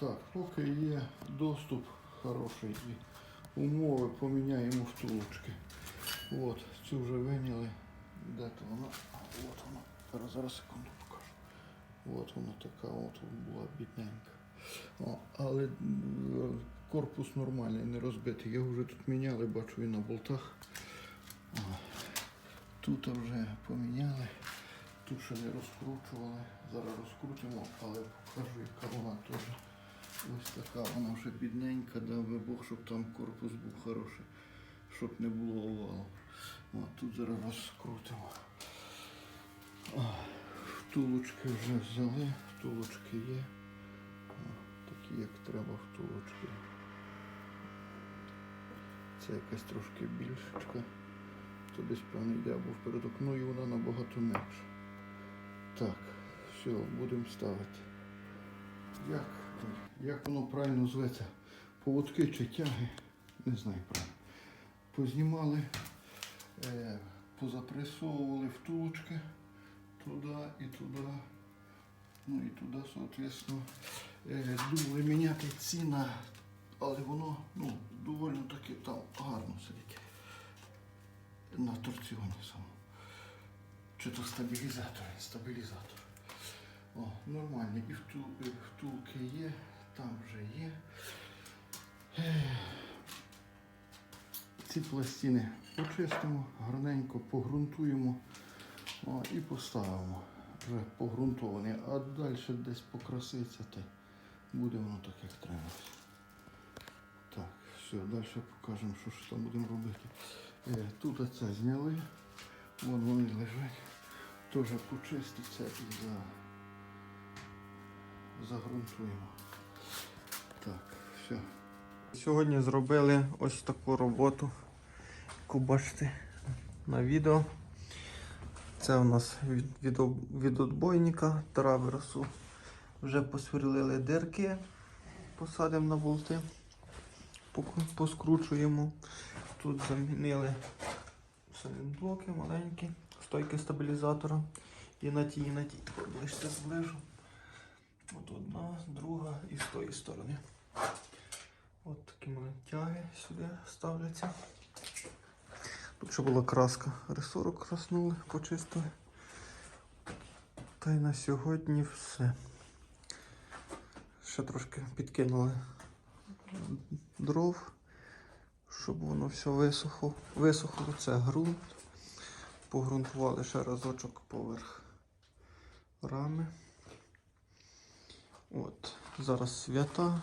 Так, поки є доступ хороший і умови поміняємо втулочки. От, цю вже виняли. Де то вона? От вона. Зараз, зараз секунду покажу. От вона така, от була бідненька. О, але корпус нормальний, не розбитий. Його вже тут міняли, бачу і на болтах. О, тут вже поміняли. Тут ще не розкручували. Зараз розкрутимо, але покажу. Ось така вона вже бідненька, дав би Бог, щоб там корпус був хороший, щоб не було овалу. О, тут зараз розкрутимо. Втулочки вже взяли, втулочки є. О, такі як треба втулочки. Це якась трошки більшечка. То десь певно йде або вперед ну і вона набагато менша. Так, все, будемо ставити. Як, як воно правильно зветься? Поводки чи тяги? Не знаю правильно. Познімали, е, позапресовували втулочки туди і туди. Ну і туди, соответственно. Е, думали міняти ціна, але воно ну, доволі таки там гарно сидить. На торціоні самому. Чи то стабілізатор, стабілізатор. О, нормальні. І втул, втулки є, там вже є. Ці пластини почистимо, гарненько погрунтуємо о, і поставимо. Вже погрунтовані, а далі десь покраситься, та буде воно так, як треба. Так, все, далі покажемо, що ж там будемо робити. Е, тут оце зняли, вон вони лежать. Теж почиститься і за... загрунтуємо. Так, все. Сьогодні зробили ось таку роботу, яку бачите на відео. Це у нас від, від, від отбойника траверсу. Вже посверлили дирки, посадимо на болти, поскручуємо. Тут замінили блоки маленькі, стойки стабілізатора. І на тій, і на тій. Ближче зближу. От одна, друга і з тої сторони. От такі мене тяги сюди ставляться. Тут ще була краска. Ресорок краснули, почистили. Та й на сьогодні все. Ще трошки підкинули дров, щоб воно все висохло. Висохло це ґрунт. Погрунтували ще разочок поверх рами. От, зараз свята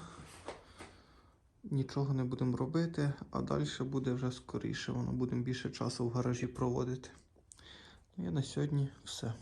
нічого не будемо робити, а далі буде вже скоріше. Воно будемо більше часу в гаражі проводити. Ну і на сьогодні все.